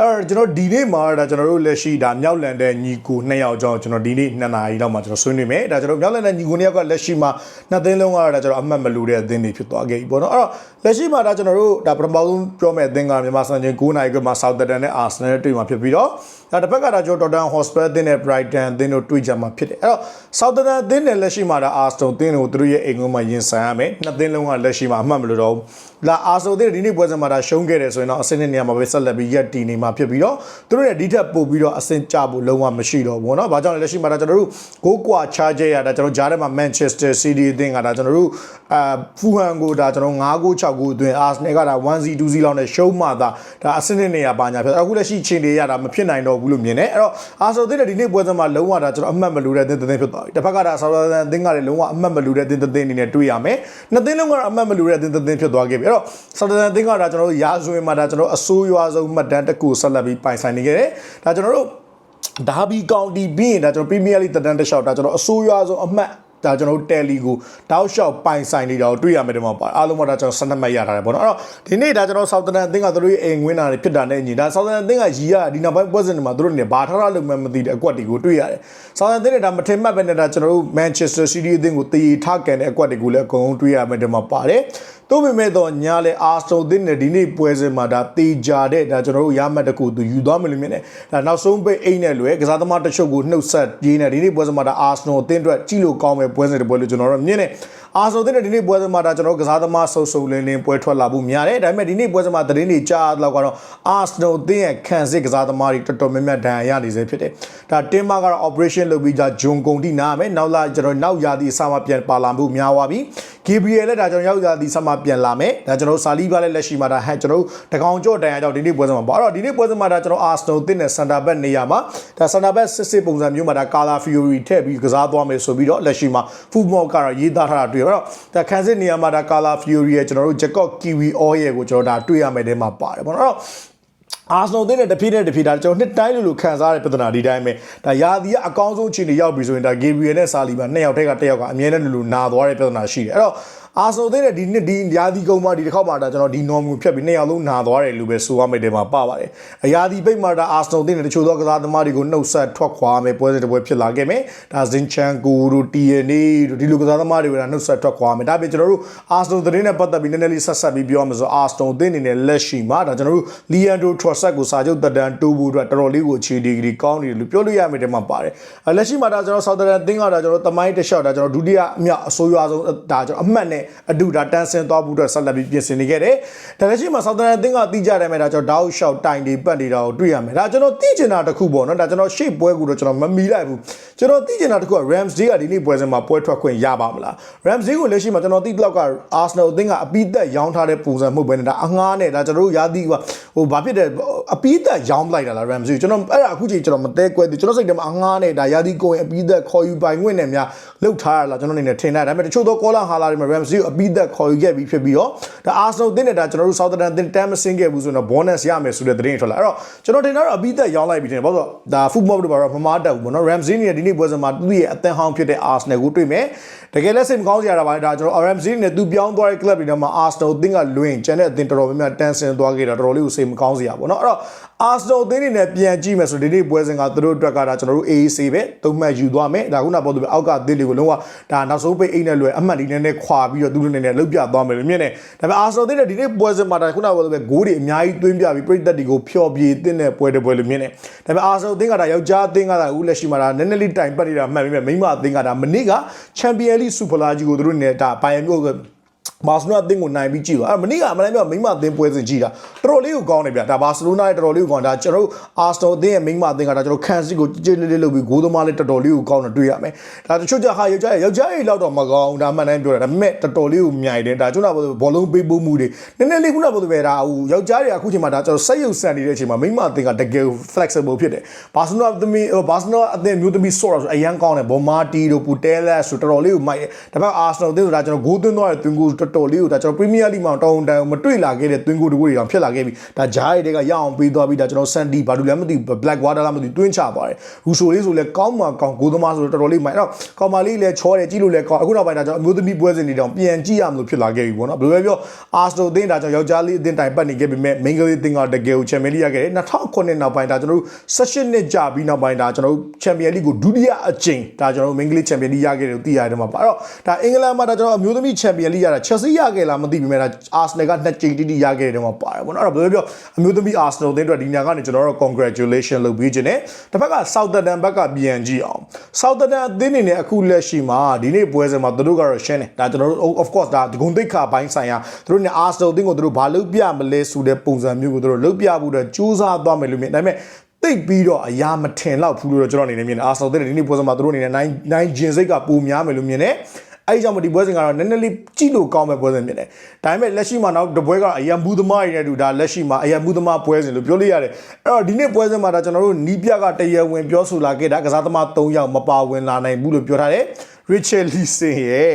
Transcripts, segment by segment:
အဲ့တော့ကျွန်တော်ဒီနေ့မှာဒါကျွန်တော်တို့လက်ရှိဒါမြောက်လန်တဲ့ညီကိုနှစ်ယောက်ကြောင့်ကျွန်တော်ဒီနေ့2နာရီလောက်မှာကျွန်တော်ဆွေးနွေးမယ်ဒါကျွန်တော်မြောက်လန်တဲ့ညီကိုနှစ်ယောက်ကလက်ရှိမှာနှစ်သိန်းလုံးကတော့ဒါကျွန်တော်အမှတ်မလူတဲ့အသင်းတွေဖြစ်သွားခဲ့ပြီပေါ့နော်အဲ့တော့လက်ရှိမှာဒါကျွန်တော်တို့ဒါပထမဆုံးပြောမယ့်အသင်းကမြန်မာစံချိန်9နာရီကမှ Southampton နဲ့ Arsenal နဲ့တွေ့မှာဖြစ်ပြီးတော့ဒါတစ်ဖက်ကဒါကျွန်တော် Tottenham Hotspur အသင်းနဲ့ Brighton အသင်းတို့တွေ့ကြမှာဖြစ်တယ်အဲ့တော့ Southampton အသင်းနဲ့လက်ရှိမှာဒါ Arsenal အသင်းကိုသူတို့ရဲ့အိမ်ကုန်းမှာရင်ဆိုင်ရမယ်နှစ်သင်းလုံးကလက်ရှိမှာအမှတ်မလို့တော့ဘူးလာ Arsenal အသင်းဒီနေ့ပွဲစဉ်မှာဒါရှုံးခဲ့တယ်ဆိုရင်တော့အဆင့်နဲ့နေရာမှာပဲဆက်လက်ပြီးရက်တည်နေမှဖြစ်ပြီးတော့သူတို့ရဲ့ဒီထက်ပိုပြီးတော့အဆင့်ကျဖို့လုံးဝမရှိတော့ဘူးเนาะဘာကြောင့်လဲလက်ရှိမှာဒါကျွန်တော်တို့ဂိုးကွာချားကျရတာကျွန်တော်ဂျားထဲမှာ Manchester City အသင်းကဒါကျွန်တော်တို့အာဖူဟန်ကိုဒါကျွန်တော်9ဂိုး6ဂိုးအတွင်း Arsenal ကဒါ1-0 2-0လောက်နဲ့ရှုံးမှသာဒါအဆင့်နဲ့နေရာပါညာဖြစ်အခုလက်ရှိချိန်တွေရတာမဖြစ်နိုင်တော့ဘူးလို့မြင်တယ်အဲ့တော့ Arsenal အသင်းနဲ့ဒီနေ့ပွဲစဉ်မှာလုံးဝဒါကျွန်တော်အမှတ်မလူတဲ့အသင်းတစ်သင်းဖြစ်သွားပြီတစ်ဖက်ကဒါ Southampton အသင်းကလည်းလုံးဝအမှတ်မလူတဲ့အသင်းတစ်သင်းအနေနဲ့တွေ့ရမယ်နှစ်သင်းလုံးကတော့အမှတ်မလူတဲ့အသင်းတစ်သင်းဖြစ်သွားခဲ့ပြီအဲ့တော့ Southampton အသင်းကဒါကျွန်တော်တို့ရာဇဝင်မှာဒါကျွန်တော်အဆိုးရွားဆုံးမှတ်တမ်းတစ်ခု ဆက်လက်ပြီးပိုင်ဆိုင်နေခဲ့တယ်ဒါကျွန်တော်တို့ဒါဘီကောင်တီပြီးရင်ဒါကျွန်တော် Premier League တဒန်းတစ်လျှောက်ဒါကျွန်တော်အဆိုးရွားဆုံးအမှတ်ဒါကျွန်တော်တို့တယ်လီကိုတောက်လျှောက်ပိုင်ဆိုင်နေတာကိုတွေ့ရမယ်ဒီမှာပါအားလုံးကဒါကျွန်တော်12မှတ်ရထားတယ်ပေါ့နော်အဲ့တော့ဒီနေ့ဒါကျွန်တော်ဆောက်တန်အသင်းကသူတို့ရဲ့အိမ်ဝင်းတာတွေဖြစ်တာနဲ့ညီဒါဆောက်တန်အသင်းကရီရဒီနောက်ပိုင်းပွဲစဉ်တွေမှာသူတို့နေဘာထားရလို့မှမသိတဲ့အကွက်တွေကိုတွေ့ရတယ်ဆောက်တန်အသင်းနဲ့ဒါမထင်မှတ်ပဲနဲ့ဒါကျွန်တော်တို့ Manchester City အသင်းကိုတည်ထားကန်တဲ့အကွက်တွေကိုလည်းအကုန်လုံးတွေ့ရမယ်ဒီမှာပါတယ် တို့ပေမဲ့တော့ညာလေအာစတိုသင်းနဲ့ဒီနေ့ပွဲစဉ်မှာဒါတေကြတဲ့ဒါကျွန်တော်တို့ရမှတ်တကူသူယူသွားမယ်လို့မြင်တယ်ဒါနောက်ဆုံးပိတ်အိတ်နဲ့လွယ်ကစားသမားတချို့ကိုနှုတ်ဆက်ရေးနေဒီနေ့ပွဲစဉ်မှာဒါအာစနိုအသင်းအတွက်ကြည့်လို့ကောင်းမဲ့ပွဲစဉ်တစ်ပွဲလို့ကျွန်တော်တို့မြင်တယ် အာစနိုသင်းနဲ့ဒီနေ့ပွဲစဉ်မှာဒါကျွန်တော်တို့ကစားသမားဆုပ်ဆုပ်လင်းလင်းပွဲထွက်လာဖို့များတယ်ဒါပေမဲ့ဒီနေ့ပွဲစဉ်မှာသတင်းတွေကြားတော့ကတော့အာစနိုသင်းရဲ့ခံစစ်ကစားသမားတွေတော်တော်များများဒဏ်ရာရနေစေဖြစ်တယ်ဒါတင်းမာကတော့ operation လုပ်ပြီးကြဂျွန်ကုန်တိနားမယ်နောက်လာကျွန်တော်နောက်ရာသီအစမှပြန်ပါလာမှုများသွားပြီဂီဘရီယယ်လည်းဒါကျွန်တော်ရောက်ရာသီစမှပြန်လာမယ်ဒါကျွန်တော်ဆာလီဘာလည်းလက်ရှိမှာဒါဟန်ကျွန်တော်တကောင်ကြော့တန်ရကြောင့်ဒီနေ့ပွဲစဉ်မှာပေါ့အဲ့တော့ဒီနေ့ပွဲစဉ်မှာဒါကျွန်တော်အာစနိုသင်းနဲ့စန်တာဘက်နေရာမှာဒါစန်တာဘက်စစ်စစ်ပုံစံမျိုးမှာဒါကာလာဖီယိုရီထည့်ပြီးကစားသွားမယ်ဆိုပြီးတော့လက်ရှိမှာဖူမော့ကတော့ရေးသားထားတာတွေ့ရတော့ဒါခန်းစစ်နေရာမှာဒါကာလာဖီယိုရီရဲ့ကျွန်တော်တို့ဂျက်ကော့ကီဝီအောရဲ့ကိုကျွန်တော်ဒါတွေ့ရမယ်တဲ့မှာပါတယ်ပေါ့နော်အာစနိုသင်းနဲ့တဖြည်းနဲ့တဖြည်းဒါကျွန်တော်နှစ်တိုင်းလိုလိုခံစားရတဲ့ပြဿနာဒီတိုင်းပဲဒါယာဒီကအကောင်းဆုံးအခြေအနေရောက်ပြီဆိုရင်ဒါဂေဘရီယယ်နဲ့ဆာလီဘာနှစ်ယောက်ထက်ကတစ်ယောက်ကအမြဲတမ်းလိုလိုနာသွားတဲ့ပြဿနာရှိတယ်အဲ့တော့ အာဆိုသေးတဲ့ဒီနှစ်ဒီရာသီကုန်းမှာဒီတစ်ခေါက်မှာဒါကျွန်တော်ဒီ norm ကိုဖြတ်ပြီးနှစ်ယောက်လုံးနာသွားတယ်လို့ပဲဆိုရမယ်တဲ့မှာပါပါတယ်အရာဒီပိတ်မှာဒါအာစနိုသေးတဲ့တချို့သောကစားသမားတွေကိုနှုတ်ဆက်ထွက်ခွာမယ်ပွဲစဉ်တစ်ပွဲဖြစ်လာခဲ့မယ်ဒါဇင်ချန်ကိုတို့တီယနေတို့ဒီလိုကစားသမားတွေကနှုတ်ဆက်ထွက်ခွာမယ်ဒါပြင်ကျွန်တော်တို့အာစနိုသတင်းနဲ့ပတ်သက်ပြီးနည်းနည်းလေးဆက်ဆက်ပြီးပြောမှာဆိုအာစနိုသင်းအနေနဲ့လက်ရှိမှာဒါကျွန်တော်တို့လီယန်ဒိုထရဆက်ကိုစာချုပ်တက်တန်တိုးဖို့အတွက်တော်တော်လေးကိုအခြေဒီဂရီကောင်းနေတယ်လို့ပြောလို့ရမယ်တဲ့မှာပါတယ်လက်ရှိမှာဒါကျွန်တော်ဆောက်တန်အသင်းကဒါကျွန်တော်တမိုင်းတစ်လျှောက်ဒါကျွန်တော်ဒုတိယအမြအဆိုးရွားဆုံးဒါကျွန်တော်အမှတ်နဲ့အတူဒါတန်းဆင်းသွားဖို့အတွက်ဆက်လက်ပြီးပြင်ဆင်နေခဲ့တယ်။ဒါလက်ရှိမှာဆောက်တန်အသင်းကတီးကြတယ်မဲ့ဒါကျွန်တော်တောက်လျှောက်တိုင်တွေပတ်နေတာကိုတွေ့ရမယ်။ဒါကျွန်တော်သိချင်တာတစ်ခုပေါ့နော်။ဒါကျွန်တော်ရှေ့ပွဲကိုတော့ကျွန်တော်မမီလိုက်ဘူး။ကျွန်တော်သိချင်တာတစ်ခုက Ramsey ကဒီနေ့ပွဲစဉ်မှာပွဲထွက်ခွင့်ရပါမလား။ Ramsey ကိုလက်ရှိမှာကျွန်တော်သိတော့က Arsenal အသင်းကအပိသက်ရောင်းထားတဲ့ပုံစံမဟုတ်ဘဲနဲ့ဒါအငှားနဲ့ဒါကျွန်တော်တို့ရာသီကဟိုဘာဖြစ်တယ်အပိသက်ရောင်းလိုက်တာလား Ramsey ကျွန်တော်အဲ့ဒါအခုချိန်ကျွန်တော်မသေးကွဲသေးကျွန်တော်စိတ်ထဲမှာအငှားနဲ့ဒါရာသီကိုရင်အပိသက်ခေါ်ယူပိုင်ခွင့်နဲ့များလှုပ်ထားရလားကျွန်တော်အနေနဲ့ထင်တယ်ဒါပေမဲ့တချို့သောကောလာဟာလာတွေမှာ Ramsey ကိုအပိသက်ခေါ်ယူခဲ့ပြီးဖြစ်ပြီးတော့ဒါ Arsenal တင်းနဲ့ဒါကျွန်တော်တို့ Southampton တင်းတမ်းမစင်းခဲ့ဘူးဆိုတော့ bonus ရမယ်ဆိုတဲ့သတင်းထွက်လာအဲ့တော့ကျွန်တော်ထင်တာတော့အပိသက်ရောင်းလိုက်ပြီထင်တယ်ဘာလို့ဒါ football တွေဘာတော့မမားတက်ဘူးပေါ့နော် Ramsey နဲ့ဒီနေ့ပွဲစဉ်မှာသူ့ရဲ့အသင်းဟောင်းဖြစ်တဲ့ Arsenal ကိုတွေ့မယ်တကယ်လက်စိတ်မကောင်းစရာတာပါဒါကျွန်တော် RMC နဲ့သူပြောင်းသွားတဲ့ club တွေထဲမှာ Arsenal အသင်းကလွင်ကျန်တဲ့အသင်းတော်တော်များများတန်းဆင်သွားခဲ့တာတော်တော်လေးကိုစိတ်မကောင်းစရာပေါ့နော်အဲ့တော့ Arsenal အသင်းတွေနဲ့ပြန်ကြည့်မယ်ဆိုဒီနေ့ပွဲစဉ်ကသူတို့အတွက်ကဒါကျွန်တော်တို့ AAC ပဲသုံးမှတ်ယူသွားမယ်ဒါခုနပေါ်သူပဲအောက်ကအသင်းတွေကိုလုံးဝဒါနောက်ဆုံးပိတ်အိတ်နဲ့လွယ်အမှတ်ဒီနဲ့နဲ့ခွာပြီးတော့သူတို့နေနဲ့လှုပ်ပြသွားမယ်လို့မြင်တယ်ဒါပေမဲ့ Arsenal အသင်းနဲ့ဒီနေ့ပွဲစဉ်မှာဒါခုနပေါ်သူပဲဂိုးတွေအများကြီးသွင်းပြပြီးပြည်သက်တွေကိုဖျော်ပြေတင်းတဲ့ပွဲတစ်ပွဲလို့မြင်တယ်ဒါပေမဲ့ Arsenal အသင်းကဒါယောက်ျားအသင်းကဒါအခုလက်ရှိမှာဒါနည်းနည်းလေးတိုင်ပတ်နေတာမှတ်ပြီးမိမအသင်းကဒါမနေ့က Champions League Super League ကိုသူတို့နဲ့ဒါဘိုင်ယန်မြို့ ဘာစီလိုနာအသင်းကိုနိုင်ပြီးကြည့်သွားအဲ့မနေ့ကအမလိုက်မြောက်မိမအသင်းပွဲစဉ်ကြည့်တာတော်တော်လေးကိုကောင်းတယ်ဗျဒါဘာစီလိုနာရဲ့တော်တော်လေးကိုကောင်းဒါကျွန်တော်တို့အာစတိုအသင်းရဲ့မိမအသင်းကဒါကျွန်တော်ခန်စစ်ကိုကြည်ကြည်လေးလေးလုပ်ပြီးဂိုးသမားလေးတော်တော်လေးကိုကောင်းတယ်တွေ့ရမယ်ဒါတချို့ကြဟာယောက်ျားရဲ့ယောက်ျားရဲ့လောက်တော့မကောင်းဒါမှန်တိုင်းပြောတာဒါပေမဲ့တော်တော်လေးကိုမြိုင်တယ်ဒါကျွန်တော်ဘောလုံးပေးပို့မှုတွေနည်းနည်းလေးခုနကပြောသူပဲဒါဟိုယောက်ျားတွေအခုချိန်မှာဒါကျွန်တော်စိတ်ရုပ်ဆန်နေတဲ့အချိန်မှာမိမအသင်းကတကယ် flexible ဖြစ်တယ်ဘာစီလိုနာသမီးဘာစီလိုနာအသင်းမျိုးသမီးဆော့ရဆိုအရန်ကောင်းတယ်ဘောမာတီတို့ပူတဲလက်ဆိုတော်တော်လေးကိုမိုက်တယ်ဒါပေမဲ့အာစနယ်အသင်းဆိုတာကျွန်တော်ဂိုးသွင်းသွားတဲ့သွင်းကိုတော်တော်တော်လေးကိုဒါကျွန်တော် Premier League မှာတောင်းတန်မတွေ့လာခဲ့တဲ့သွင်းကိုတကူတွေတောင်ဖြစ်လာခဲ့ပြီဒါဂျားတွေကရအောင်ပေးသွားပြီးဒါကျွန်တော် Sandy ဘာလို့လဲမသိ Black Water လားမသိတွင်းချပါတယ်ရူဆိုလေးဆိုလဲကောင်းမှကောင်းကိုသမားဆိုတော့တော်တော်လေးမိုင်အဲ့တော့ကောင်မလေးလည်းချောတယ်ကြည့်လို့လည်းကောင်းအခုနောက်ပိုင်းဒါကျွန်တော်အမျိုးသမီးပွဲစဉ်တွေတောင်ပြန်ကြည့်ရမလို့ဖြစ်လာခဲ့ပြီပေါ့နော်ဘယ်လိုပဲပြော Arsenal အသင်းဒါကျွန်တော်ယောက်ျားလေးအသင်းတိုင်ပတ်နေခဲ့ပေမဲ့ main ကလေးအသင်းကတကယ်ကို Champions League ရခဲ့တယ်2009နောက်ပိုင်းဒါကျွန်တော်တို့16နှစ်ကြာပြီးနောက်ပိုင်းဒါကျွန်တော်တို့ Champions League ကိုဒုတိယအကြိမ်ဒါကျွန်တော်တို့ main ကလေး Champions League ရခဲ့တယ်လို့သိရတယ်မှာပါအဲ့တော့ဒါအင်္ဂလန်မှာဒါကျွန်တော်အမျိုးသမီး Champions League ရတာ Chelsea ရခဲ့လားမသိပေမဲ့ဒါ Arsenal ကနှစ်ကြိမ်တိတိရခဲ့တယ်မှာပါတယ်ပေါ့နော်အဲ့တော့ဘယ်လိုပဲပြောအမျိုးသမီး Arsenal အသင်းအတွက်ဒီညကနေကျွန်တော်တို့ congratulation လုပ်ပေးခြင်းနဲ့တစ်ဖက်က Southampton ဘက်ကပြန်ကြည့်အောင် Southampton အသင်းအနေနဲ့အခုလက်ရှိမှာဒီနေ့ပွဲစဉ်မှာသူတို့ကတော့ရှင်းတယ်ဒါကျွန်တော်တို့ of course ဒါဂုံတိတ်ခါပိုင်းဆိုင်ရာသူတို့နဲ့ Arsenal အသင်းကိုသူတို့ဘာလုပ်ပြမလဲဆိုတဲ့ပုံစံမျိုးကိုသူတို့လုပ်ပြဖို့အတွက်ကြိုးစားသွားမယ်လို့မြင်ဒါပေမဲ့တိတ်ပြီးတော့အရာမထင်တော့ဘူးလို့တော့ကျွန်တော်အနေနဲ့မြင်တယ်အာဆယ်တဲ့ဒီနေ့ပွဲစဉ်မှာသူတို့အနေနဲ့နိုင်နိုင်ဂျင်စိတ်ကပိုများမယ်လို့မြင်တယ် အဲ့ဒီကြောင့်မဒီပွဲစဉ်ကတော့နည်းနည်းလေးကြည့်လို့ကောင်းမဲ့ပွဲစဉ်ဖြစ်တယ်။ဒါပေမဲ့လက်ရှိမှာနောက်တပွဲကအရန်ဘူးသမားရတဲ့တူဒါလက်ရှိမှာအရန်ဘူးသမားပွဲစဉ်လို့ပြောလို့ရတယ်။အဲ့တော့ဒီနေ့ပွဲစဉ်မှာဒါကျွန်တော်တို့နီးပြကတရဝင်ပြောဆိုလာခဲ့တာကစားသမား၃ယောက်မပါဝင်လာနိုင်ဘူးလို့ပြောထားတယ်။ Richard Leeson ရဲ့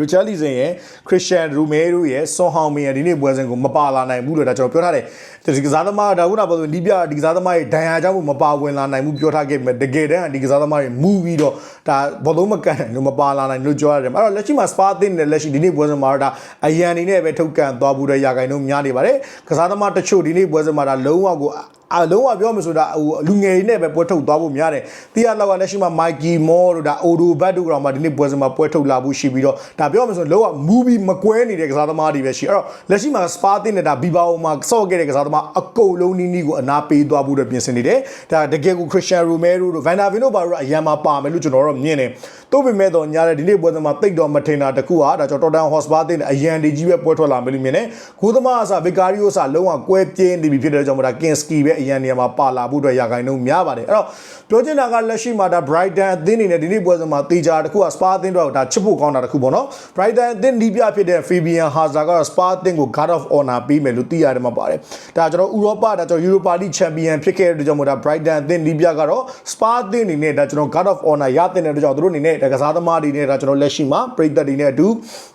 Richard Leeson ရဲ့ Christian Romero ရဲ့ဆွန်ဟောင်မင်ရဲ့ဒီနေ့ပွဲစဉ်ကိုမပါလာနိုင်ဘူးလို့ဒါကျွန်တော်ပြောထားတယ် ဒီကစားသမားဒါခုနကပြောဆိုနီးပြဒီကစားသမားရဲ့ဒဏ်ရာကြောင့်မပါဝင်လာနိုင်ဘူးပြောထားခဲ့ပေမဲ့တကယ်တမ်းဒီကစားသမားတွေမူပြီးတော့ဒါဘောလုံးမကန်လို့မပါလာနိုင်လို့ပြောရတယ်အဲ့တော့လက်ရှိမှာ Spa အသင်းနဲ့လက်ရှိဒီနေ့ပွဲစဉ်မှာတော့ဒါအရန်အနေနဲ့ပဲထုတ်ကန်သွားဘူးတဲ့ရာဂိုင်တို့များနေပါတယ်ကစားသမားတချို့ဒီနေ့ပွဲစဉ်မှာဒါလုံးဝကိုအလုံးဝပြောမှဆိုတာဟိုလူငယ်တွေနဲ့ပဲပွဲထုတ်သွားဖို့များတယ်။တရားလောက်ကလက်ရှိမှာ Mikey Moore တို့ဒါ Odo Bat တို့ကောင်မှဒီနေ့ပွဲစဉ်မှာပွဲထုတ်လာဖို့ရှိပြီးတော့ဒါပြောမှဆိုလုံးဝ movie မကွဲနေတဲ့ကစားသမားတွေပဲရှိ။အဲ့တော့လက်ရှိမှာ Spa တင်နေတာ Bilbao မှာစော့ခဲ့တဲ့ကစားသမားအကုန်လုံးနီးနီးကိုအနာပေးသွားဖို့အတွက်ပြင်ဆင်နေတယ်။ဒါတကယ်ကို Christian Romero တို့ Van der Ven တို့ဘာလို့အရန်မှာပါမယ်လို့ကျွန်တော်တို့မြင်တယ်။တို့ပေမဲ့တော့ညာတဲ့ဒီနေ့ပွဲစဉ်မှာတိတ်တော့မထင်တာတခုဟာဒါကျွန်တော် Tottenham Hotspur တင်တဲ့အရန်တွေကြီးပဲပွဲထွက်လာမယ်လို့မြင်တယ်။ကိုသမားအစား Vicario အစားလုံးဝကွဲပြင်းနေပြီဖြစ်တဲ့ကြောင့်မို့ဒါ Kinski ပဲအရန်နေရာမှာပါလာဖို့အတွက်ရာဂိုင်နှုန်းများပါတယ်အဲ့တော့ပြောချင်တာကလက်ရှိမှာဒါ Brighton အသင်းအနေနဲ့ဒီနေ့ပွဲစဉ်မှာတေချာတခုက Spa အသင်းတို့ဒါချစ်ဖို့ကောင်းတာတခုပေါ့နော် Brighton အသင်းဒီပြဖြစ်တဲ့ Fabian Hazard ကတော့ Spa အသင်းကို Guard of Honor ပေးမယ်လို့သိရတယ်မှာပါတယ်ဒါကျွန်တော်ဥရောပဒါကျွန်တော် Europa League Champion ဖြစ်ခဲ့တဲ့ကြောင့်မို့ဒါ Brighton အသင်းဒီပြကတော့ Spa အသင်းအနေနဲ့ဒါကျွန်တော် Guard of Honor ရတဲ့တဲ့ကြောင့်သူတို့အနေနဲ့ဒါကစားသမားတွေနဲ့ဒါကျွန်တော်လက်ရှိမှာပြည်သက်တွေနဲ့အတူ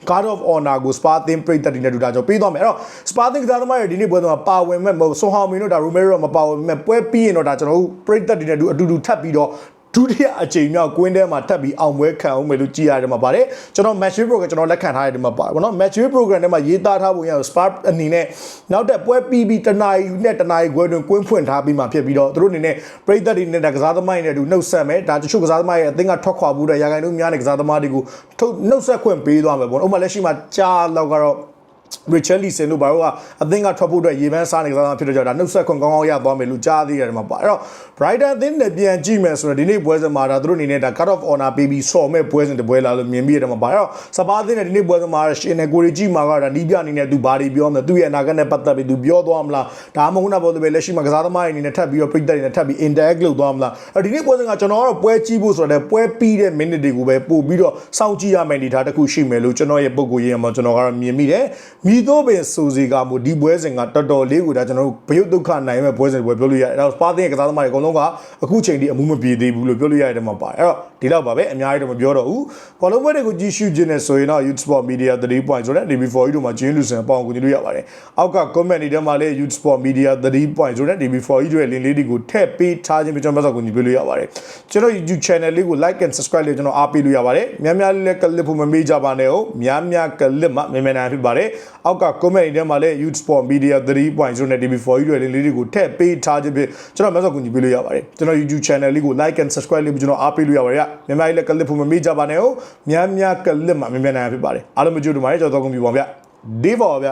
Guard of Honor ကို Spa အသင်းပြည်သက်တွေနဲ့အတူဒါကျွန်တော်ပေးသွားမယ်အဲ့တော့ Spa အသင်းကစားသမားတွေဒီနေ့ပွဲစဉ်မှာပါဝင်မဲ့မဟုတ်ဆိုဟောင်မီတို့ဒါ Romero မပါဝင်မဲ့ပွဲပြီးရင်တော့ဒါကျွန်တော်တို့ပရိသတ်တွေနဲ့အတူအတူတူထပ်ပြီးတော့ ဒုတိယအကြိမ်မြောက်ကွင်းထဲမှာထပ်ပြီးအောင်ပွဲခံအောင်မယ်လို့ကြည်ရတယ်မှာပါတယ်ကျွန်တော် match program ကျွန်တော်လက်ခံထားရတယ်မှာပါတယ်ဗောနော် match program ထဲမှာရေးသားထားပုံရ Spark အနေနဲ့နောက်တဲ့ပွဲပြီးပြီးတနာရီနဲ့တနာရီခွဲတွင်ကွင်းဖွင့်ထားပြီးမှဖြစ်ပြီးတော့သူတို့အနေနဲ့ပရိသတ်တွေနဲ့ကစားသမားတွေနဲ့အတူနှုတ်ဆက်မယ်ဒါတချို့ကစားသမားတွေအသင်းကထွက်ခွာမှုတဲ့ရာဂိုင်တို့များတဲ့ကစားသမားတွေကိုထုတ်နှုတ်ဆက်ခွင့်ပေးသွားမယ်ဗောနော်ဥပမာလက်ရှိမှာကြားလောက်ကတော့ Richard Leeson တို့ဘာလို့ကအသင်းကထွက်ဖို့အတွက်ရေပန်းစားနေကြတာဖြစ်တော့ကြတာနှုတ်ဆက်ခွင့်ကောင်းကောင်းရသွားမယ်လို့ကြားသေးတယ်မှာပါအဲ့တော့ Brighton အသင်းနဲ့ပြန်ကြည့်မယ်ဆိုတော့ဒီနေ့ပွဲစဉ်မှာဒါသူတို့အနေနဲ့ဒါ cut off honor ပေးပြီးဆော်မဲ့ပွဲစဉ်တပွဲလာလို့မြင်မိရတယ်မှာပါအဲ့တော့စပါးအသင်းနဲ့ဒီနေ့ပွဲစဉ်မှာရှင်နေကိုရီကြည့်မှာကဒါနီးပြအနေနဲ့သူဘာတွေပြောမလဲသူ့ရဲ့အနာဂတ်နဲ့ပတ်သက်ပြီးသူပြောသွားမလားဒါမှမဟုတ်နာပေါ်သူပဲလက်ရှိမှာကစားသမားတွေအနေနဲ့ထပ်ပြီးတော့ပြိတ္တတွေနဲ့ထပ်ပြီး interact လုပ်သွားမလားအဲ့ဒီနေ့ပွဲစဉ်ကကျွန်တော်ကတော့ပွဲကြည့်ဖို့ဆိုတော့ပွဲပြီးတဲ့ minute တွေကိုပဲပို့ပြီးတော့စောင့်ကြည့်ရမယ်အနေထားတစ်ခုရှိမယ်လို့ကျွန်တော်ရဲ့ပုံကိုရေးရမှာကျွန်တော်ကတော့မြင်မိတယ်မိတော့ပင်စူစီကမို့ဒီပွဲစဉ်ကတော်တော်လေးကိုဒါကျွန်တော်တို့ဘယုတ်ဒုက္ခနိုင်မဲ့ပွဲစဉ်ပွဲပြောလို့ရတယ်အဲ့တော့စပါးသင်းရဲ့ကစားသမားတွေအကုန်လုံးကအခုချိန်ထိအမှုမပြေသေးဘူးလို့ပြောလို့ရတယ်မှာပါတယ်အဲ့တော့ဒီတော့ပါပဲအများကြီးတော့မပြောတော့ဘူးဘောလုံးပွဲတွေကိုကြည့်ရှုခြင်းနဲ့ဆိုရင်တော့ Youth Sport Media 3 point ဆိုတဲ့ DB4 ကြီးတို့မှာဂျင်းလူစင်အပေါင်းကိုကြည့်လို့ရပါတယ်အောက်က comment တွေထဲမှာလည်း Youth Sport Media 3 point ဆိုတဲ့ DB4 ကြီးတို့ရဲ့ link လေးတွေကိုထည့်ပေးထားခြင်းပြကျွန်တော်ဆက်ကိုကြည့်လို့ရပါတယ်ကျွန်တော် YouTube channel လေးကို like and subscribe လေးကျွန်တော်အားပေးလို့ရပါတယ်များများလေးလည်းကလစ်ဖို့မမေ့ကြပါနဲ့ဟုတ်များများကလစ်မှမြန်မြန်နိုင်ဖြစ်ပါတယ်အောက်က comment တွေထဲမှာလည်း Youth Sport Media 3.0နဲ့ DB4 ကြီးတွေလေးလေးတွေကိုထည့်ပေးထားခြင်းဖြင့်ကျွန်တော်မဆက်ကူညီပေးလို့ရပါတယ်ကျွန်တော် YouTube channel လေးကို like and subscribe လေးကျွန်တော်အားပေးလို့ရပါတယ်မြန်မာကြီးလည်းကလစ်ဖို့မမေ့ကြပါနဲ့ဟုတ်များများကလစ်မှမြန်မြန်နိုင်ဖြစ်ပါတယ်အားလုံးမကြိုးတူပါတယ်ကျွန်တော်တော့ကုန်ပြီပါဗျဒီပါဗျ